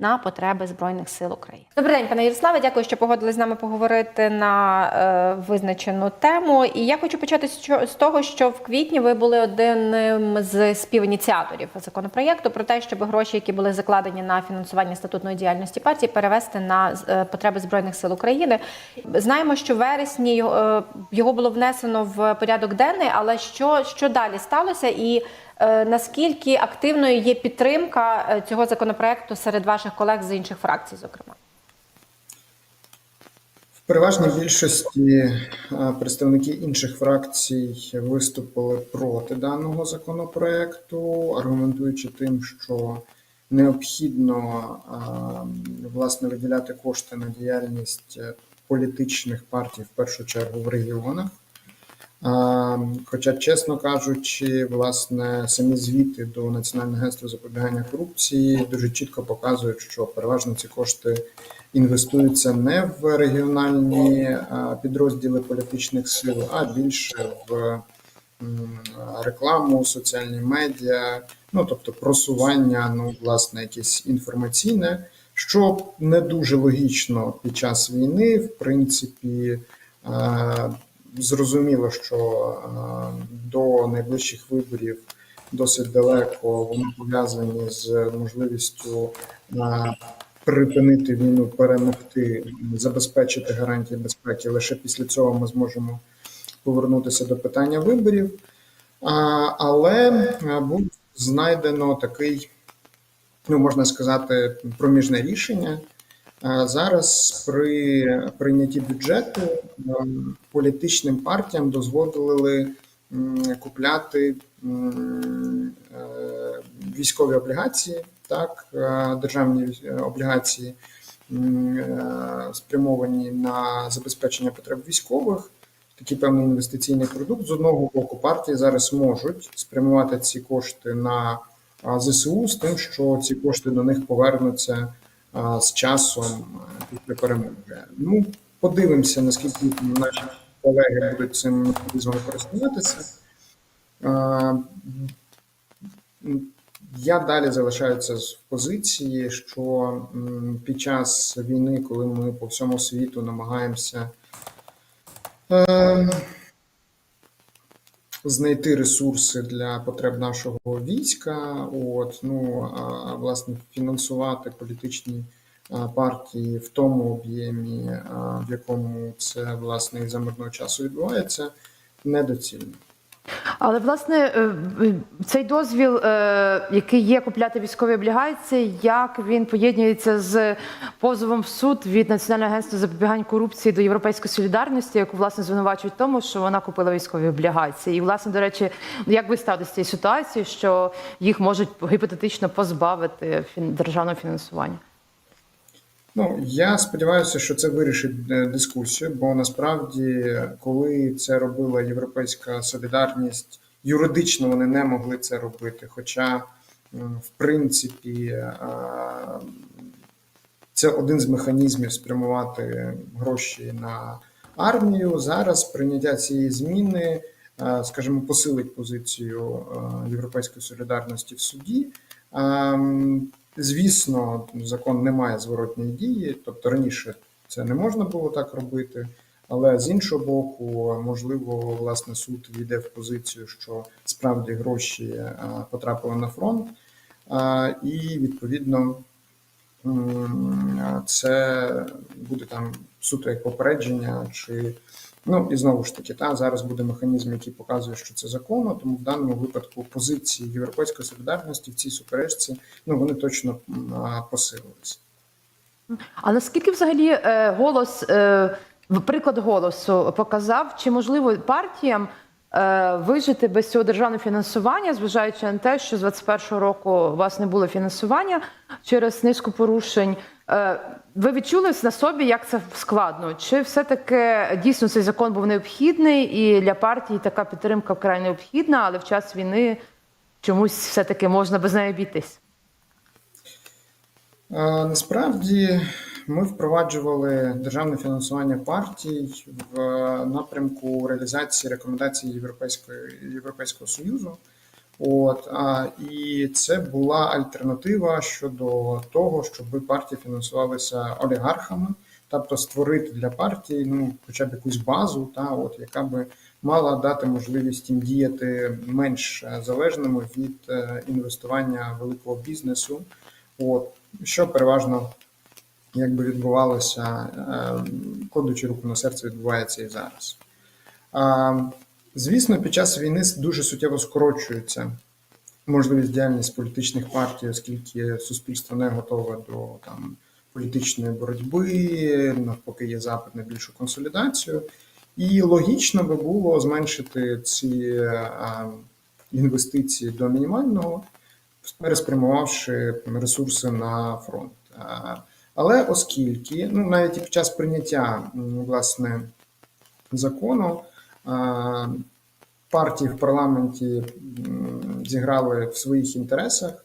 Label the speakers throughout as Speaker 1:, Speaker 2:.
Speaker 1: на потреби збройних сил України. Добрий день, пане Ярославе. Дякую, що погодились з нами поговорити на е, визначену тему. І я хочу почати з з того, що в квітні ви були одним з співініціаторів законопроєкту про те, щоб гроші, які були закладені на фінансування статутної діяльності партії, перевести на е, потреби збройних сил України. Знаємо, що в вересні його, е, його було внесено в порядок денний, але що, що далі сталося і наскільки активною є підтримка е, цього законопроекту серед ваших колег з інших фракцій, зокрема?
Speaker 2: В переважній більшості е, представники інших фракцій виступили проти даного законопроекту, аргументуючи тим, що необхідно е, власне виділяти кошти на діяльність е, політичних партій в першу чергу в регіонах. Хоча, чесно кажучи, власне, самі звіти до Національного агентства запобігання корупції дуже чітко показують, що переважно ці кошти інвестуються не в регіональні підрозділи політичних сил, а більше в рекламу, соціальні медіа, ну тобто просування, ну власне, якесь інформаційне, що не дуже логічно під час війни, в принципі. Зрозуміло, що е, до найближчих виборів досить далеко вони пов'язані з можливістю е, припинити війну, перемогти, забезпечити гарантії безпеки. Лише після цього ми зможемо повернутися до питання виборів. Але е, було знайдено такий, ну можна сказати, проміжне рішення. Зараз при прийнятті бюджету ем, політичним партіям дозволили купляти е, військові облігації, так, е, державні е, облігації, е, спрямовані на забезпечення потреб військових. Такий певний інвестиційний продукт. З одного боку, партії зараз можуть спрямувати ці кошти на ЗСУ з тим, що ці кошти до них повернуться з часом після перемоги. Ну, подивимося, наскільки наші колеги будуть цим механізмом користуватися. Я далі залишаюся в позиції, що під час війни, коли ми по всьому світу намагаємося е, знайти ресурси для потреб нашого війська, от ну а власне фінансувати політичні партії в тому об'ємі, в якому це власне за мирного часу відбувається, недоцільно.
Speaker 3: Але власне е, цей дозвіл, е, який є купляти військові облігації, як він поєднується з позовом в суд від Національного агентства запобігань корупції до Європейської солідарності, яку власне звинувачують в тому, що вона купила військові облігації. І власне, до речі, як ви з цієї ситуації, що їх можуть гіпотетично позбавити державного фінансування?
Speaker 2: Ну, я сподіваюся, що це вирішить е, дискусію, бо насправді, коли це робила Європейська солідарність, юридично вони не могли це робити. Хоча, в принципі, е, це один з механізмів спрямувати гроші на армію. Зараз прийняття цієї зміни, е, скажімо, посилить позицію Європейської солідарності в суді. Звісно, закон не має зворотної дії, тобто раніше це не можна було так робити, але з іншого боку, можливо, власне суд війде в позицію, що справді гроші е, потрапили на фронт, і відповідно це буде там суто як попередження, чи ну і знову ж таки, та зараз буде механізм, який показує, що це законно, тому в даному випадку позиції Європейської солідарності в цій суперечці ну вони точно посилилися.
Speaker 3: А наскільки взагалі е, голос, е, приклад голосу показав, чи можливо партіям е, вижити без цього державного фінансування, зважаючи на те, що з 21-го року у вас не було фінансування через низку порушень? Е, ви відчули на собі, як це складно? Чи все-таки дійсно цей закон був необхідний і для партії така підтримка вкрай необхідна, але в час війни чомусь все-таки можна без неї обійтись?
Speaker 2: Насправді ми впроваджували державне фінансування партій в напрямку реалізації рекомендацій Європейської Європейського союзу. От а, і це була альтернатива щодо того, щоб партії фінансувалися олігархами, тобто створити для партії ну, хоча б якусь базу, та от яка би мала дати можливість їм діяти менш залежними від е, інвестування великого бізнесу, от що переважно якби відбувалося, е, кладучи руку на серце, відбувається і зараз. Звісно, під час війни дуже суттєво скорочується можливість діяльності політичних партій, оскільки суспільство не готове до там політичної боротьби, навпаки, є запит на більшу консолідацію. І логічно би було зменшити ці інвестиції до мінімального, переспрямувавши ресурси на фронт. Але оскільки ну навіть під час прийняття власне закону партії в парламенті зіграли в своїх інтересах.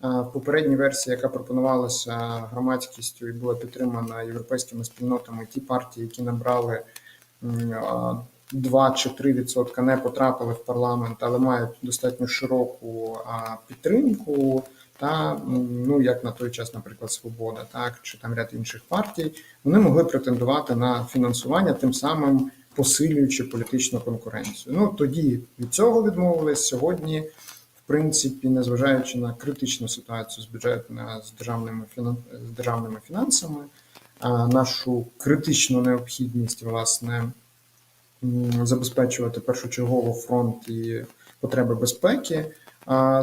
Speaker 2: В попередній версії, яка пропонувалася громадськістю і була підтримана європейськими спільнотами, ті партії, які набрали м, 2 чи 3 відсотка, не потрапили в парламент, але мають достатньо широку підтримку. Та ну як на той час, наприклад, Свобода, так чи там ряд інших партій, вони могли претендувати на фінансування, тим самим посилюючи політичну конкуренцію. Ну тоді від цього відмовились сьогодні. В принципі, незважаючи на критичну ситуацію з бюджетною з державними з державними фінансами, нашу критичну необхідність власне забезпечувати першочергово фронт і потреби безпеки,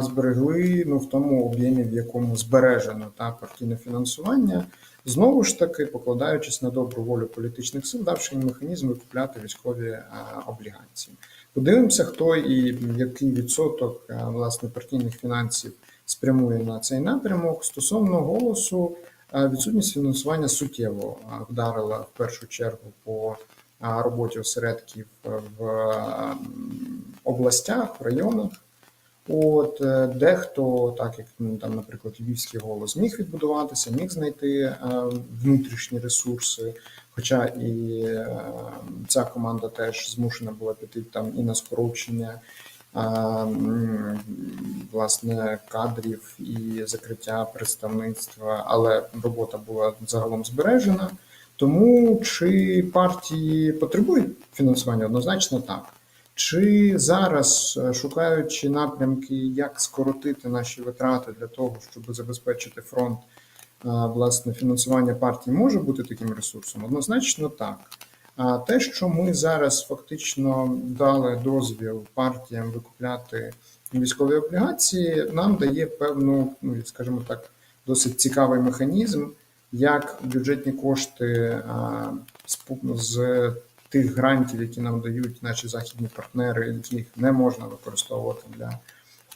Speaker 2: зберегли ну в тому об'ємі, в якому збережено та партійне фінансування. Знову ж таки, покладаючись на добру волю політичних сил, давши їм механізм викупляти військові облігації. Подивимося, хто і який відсоток власне партійних фінансів спрямує на цей напрямок. Стосовно голосу, відсутність фінансування суттєво вдарила в першу чергу по роботі осередків в областях, в районах. От е, дехто, так як ну, там, наприклад, львівський голос міг відбудуватися, міг знайти е, внутрішні ресурси. Хоча і е, ця команда теж змушена була піти там і на скорочення е, власне кадрів і закриття представництва, але робота була загалом збережена. Тому чи партії потребують фінансування? Однозначно так. Чи зараз, е, шукаючи напрямки, як скоротити наші витрати для того, щоб забезпечити фронт, е, власне, фінансування партій може бути таким ресурсом? Однозначно так. А те, що ми зараз фактично дали дозвіл партіям викупляти військові облігації, нам дає певну, ну скажімо так, досить цікавий механізм, як бюджетні кошти з тих грантів, які нам дають наші західні партнери, яких не можна використовувати для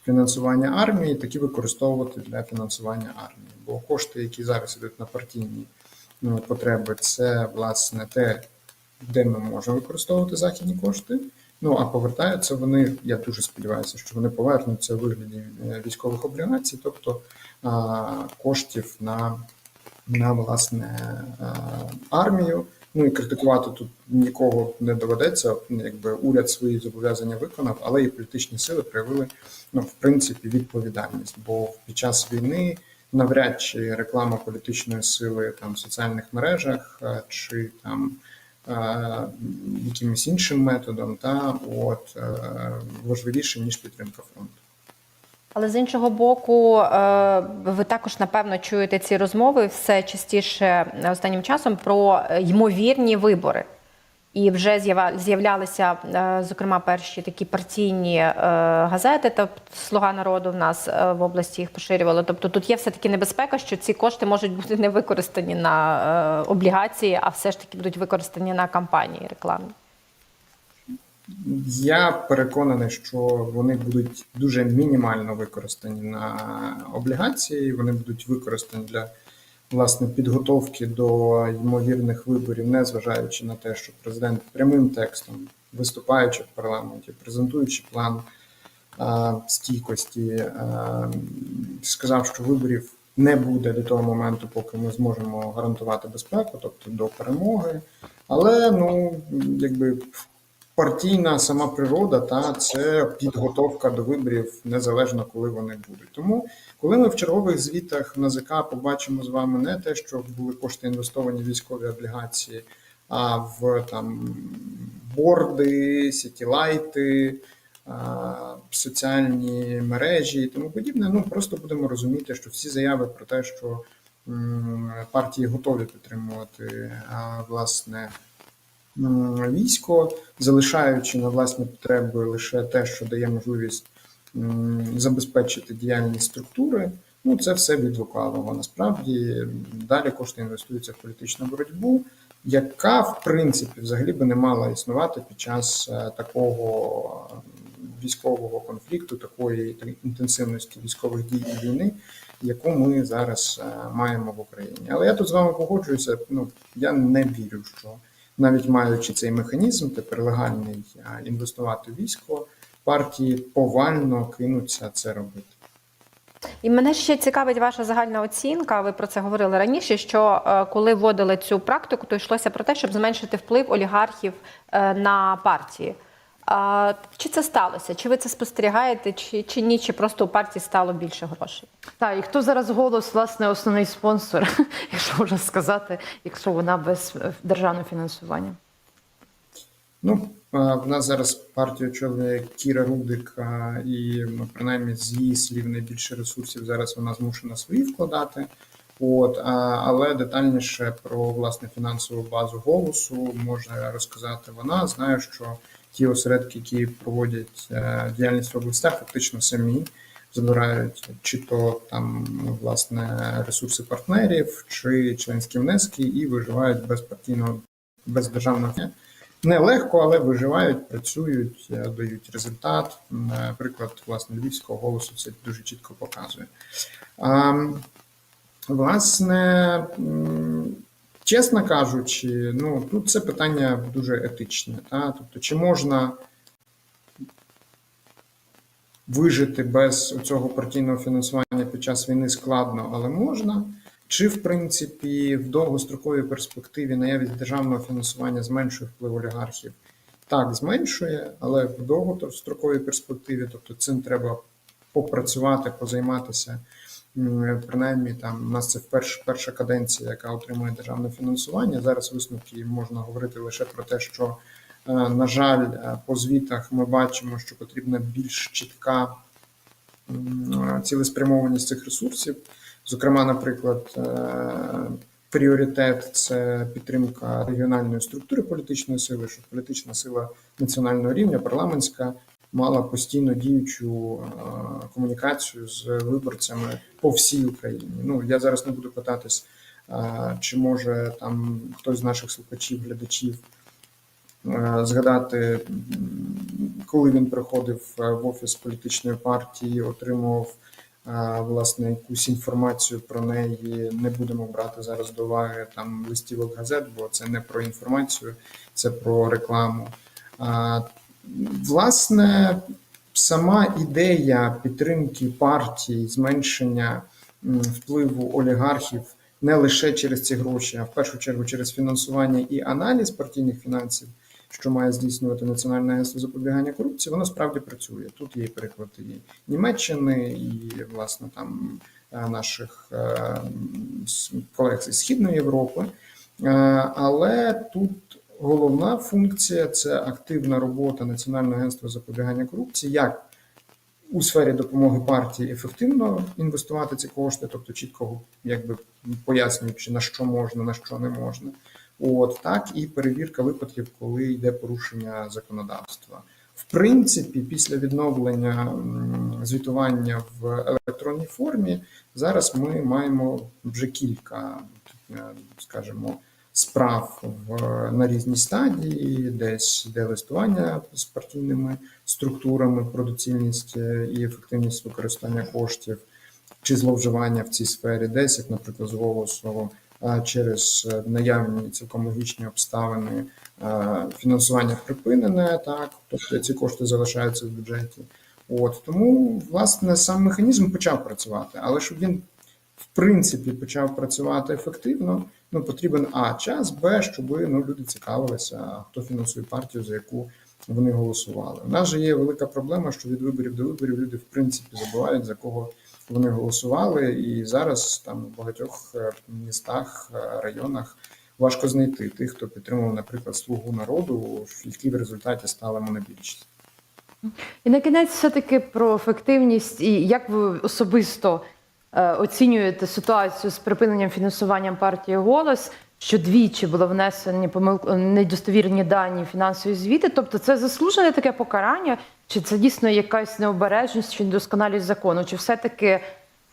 Speaker 2: фінансування армії, такі використовувати для фінансування армії. Бо кошти, які зараз йдуть на партійні ну, потреби, це власне те, де ми можемо використовувати західні кошти. Ну а повертаються вони. Я дуже сподіваюся, що вони повернуться у вигляді е, військових облігацій, тобто коштів на, на власне а, армію. Ну і критикувати тут нікого не доведеться. Якби уряд свої зобов'язання виконав, але і політичні сили проявили ну, в принципі відповідальність. Бо під час війни навряд чи реклама політичної сили там в соціальних мережах е, чи там е, якимось іншим методом, та от е, важливіше ніж підтримка фронту.
Speaker 1: Але з іншого боку, е, ви також напевно чуєте ці розмови все частіше е, останнім часом про е, ймовірні вибори. І вже з'являлися, зокрема, перші такі партійні газети, тобто Слуга народу в нас в області їх поширювали. Тобто тут є все-таки небезпека, що ці кошти можуть бути не використані на облігації, а все ж таки будуть використані на кампанії рекламні.
Speaker 2: Я переконаний, що вони будуть дуже мінімально використані на облігації. Вони будуть використані для власне підготовки до ймовірних виборів, незважаючи на те, що президент прямим текстом, виступаючи в парламенті, презентуючи план а, стійкості, а, сказав, що виборів не буде до того моменту, поки ми зможемо гарантувати безпеку, тобто до перемоги. Але ну якби партійна сама природа, та це підготовка до виборів незалежно коли вони будуть. Тому, коли ми в чергових звітах НАЗК побачимо з вами не те, що були кошти інвестовані в військові облігації, а в там борди, сітілайти, соціальні мережі і тому подібне. Ну просто будемо розуміти, що всі заяви про те, що партії готові підтримувати власне військо, залишаючи на власні потреби лише те, що дає можливість забезпечити діяльність структури. Ну, це все від лукавого. Насправді далі кошти інвестуються в політичну боротьбу, яка в принципі взагалі би не мала існувати під час е, такого військового конфлікту, такої інтенсивності військових дій і війни, яку ми зараз е, маємо в Україні. Але я тут з вами погоджуюся. Ну я не вірю, що навіть маючи цей механізм, тепер легальний інвестувати військо, партії повально кинуться це робити.
Speaker 1: І мене ще цікавить ваша загальна оцінка. Ви про це говорили раніше. Що е, коли вводили цю практику, то йшлося про те, щоб зменшити вплив олігархів е, на партії. А, Чи це сталося? Чи ви це спостерігаєте, чи, чи ні? Чи просто у партії стало більше грошей?
Speaker 3: Так, і хто зараз голос, власне, основний спонсор, якщо можна сказати, якщо вона без е, державного фінансування?
Speaker 2: Ну, в нас зараз партію очолює Кіра Рудик, і ну, принаймні з її слів найбільше ресурсів зараз вона змушена свої вкладати. От, але детальніше про власне фінансову базу голосу може розказати вона. Знаю, що ті осередки, які проводять е, діяльність в областях, фактично самі забирають чи то там власне ресурси партнерів, чи членські внески, і виживають без партійного, без державного. Нелегко, але виживають, працюють, е, дають результат. М, е, власне львівського голосу це дуже чітко показує. Власне, чесно кажучи, ну тут це питання дуже етичне. Та? Тобто, чи можна вижити без цього партійного фінансування під час війни складно, але можна. Чи в принципі в довгостроковій перспективі наявність державного фінансування зменшує вплив олігархів? Так, зменшує, але в довгостроковій перспективі, тобто цим треба попрацювати, позайматися. Принаймні, там у нас це вперше перша каденція, яка отримує державне фінансування. Зараз висновки можна говорити лише про те, що е, на жаль, е, по звітах ми бачимо, що потрібна більш чітка цілеспрямованість цих ресурсів. Зокрема, наприклад, е, пріоритет це підтримка регіональної структури політичної сили, щоб політична сила національного рівня, парламентська, мала постійно діючу е, комунікацію з виборцями по всій Україні. Ну я зараз не буду питатись, е, чи може там хтось з наших слухачів, глядачів е, згадати, коли він приходив в офіс політичної партії, отримував власне якусь інформацію про неї. Не будемо брати зараз до уваги там листівок газет, бо це не про інформацію, це про рекламу. Власне, сама ідея підтримки партій, зменшення впливу олігархів не лише через ці гроші, а в першу чергу через фінансування і аналіз партійних фінансів, що має здійснювати Національне агентство запобігання корупції, воно справді працює. Тут є приклад і Німеччини, і власне там е, наших е, колег зі Східної Європи. Е, Але тут головна функція це активна робота Національного агентства запобігання корупції, як у сфері допомоги партії ефективно інвестувати ці кошти, тобто чітко якби пояснюючи на що можна, на що не можна. От так і перевірка випадків, коли йде порушення законодавства. В принципі, після відновлення звітування в електронній формі, зараз ми маємо вже кілька, е, скажімо, справ в на різній стадії, десь йде листування з партійними структурами про доцільність е, і ефективність використання коштів чи зловживання в цій сфері, десь, як, наприклад, з голосу через е, наявні цілком логічні обставини е, фінансування припинене, так тобто ці кошти залишаються в бюджеті. От тому власне сам механізм почав працювати, але щоб він в принципі почав працювати ефективно, ну потрібен а час, б, щоб ну люди цікавилися, хто фінансує партію, за яку вони голосували. У нас же є велика проблема, що від виборів до виборів люди в принципі забувають за кого вони голосували, і зараз там в багатьох е, містах, е, районах важко знайти тих, хто підтримував, наприклад, слугу народу, які в результаті стали монобільшість.
Speaker 3: І на кінець все-таки про ефективність і як ви особисто оцінюєте ситуацію з припиненням фінансуванням партії голос, що двічі було внесені помил... недостовірні дані фінансові звіти. Тобто, це заслужене таке покарання, чи це дійсно якась необережність чи недосконалість закону? Чи все-таки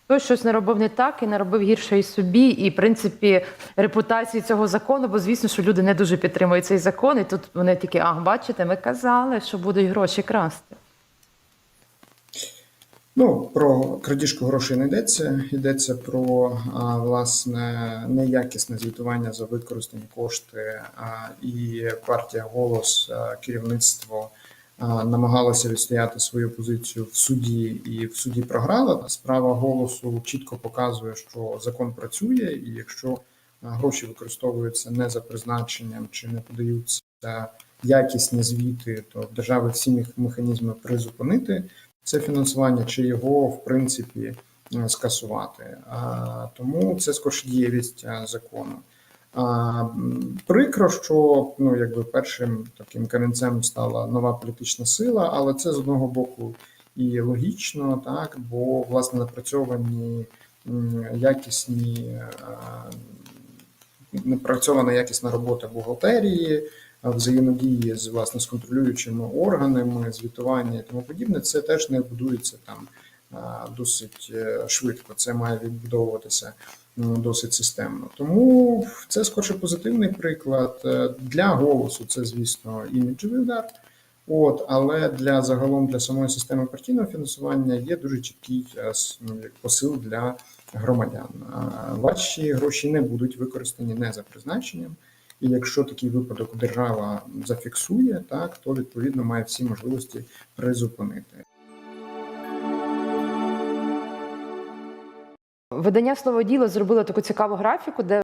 Speaker 3: хтось щось не робив не так і не робив гірше і собі, і в принципі репутації цього закону, бо звісно, що люди не дуже підтримують цей закон, і тут вони такі, ах, бачите, ми казали, що будуть гроші красти.
Speaker 2: Ну, про крадіжку грошей не йдеться. Йдеться про власне неякісне звітування за використані кошти. І партія голос, керівництво намагалося відстояти свою позицію в суді, і в суді програла. Справа голосу чітко показує, що закон працює, і якщо гроші використовуються не за призначенням чи не подаються якісні звіти, то в держави всі мех- механізми призупинити це фінансування, чи його в принципі е, скасувати. Тому це скорше дієвість е, закону. Прикро, що ну якби першим таким корінцем стала нова політична сила, але це з одного боку і логічно, так бо власне напрацьовані якісні е, напрацьована якісна робота бухгалтерії, взаємодії з власне з контролюючими органами, звітування і тому подібне, це теж не будується там досить е, швидко. Це має відбудовуватися досить системно. Тому це скорше позитивний приклад. Е, Для голосу це, звісно, іміджовий удар. От, але для загалом для самої системи партійного фінансування є дуже чіткий е, ну, посил для громадян. Ваші гроші не будуть використані не за призначенням. І якщо такий випадок держава зафіксує, так то відповідно має всі можливості призупинити.
Speaker 3: Видання слово діло зробило таку цікаву графіку, де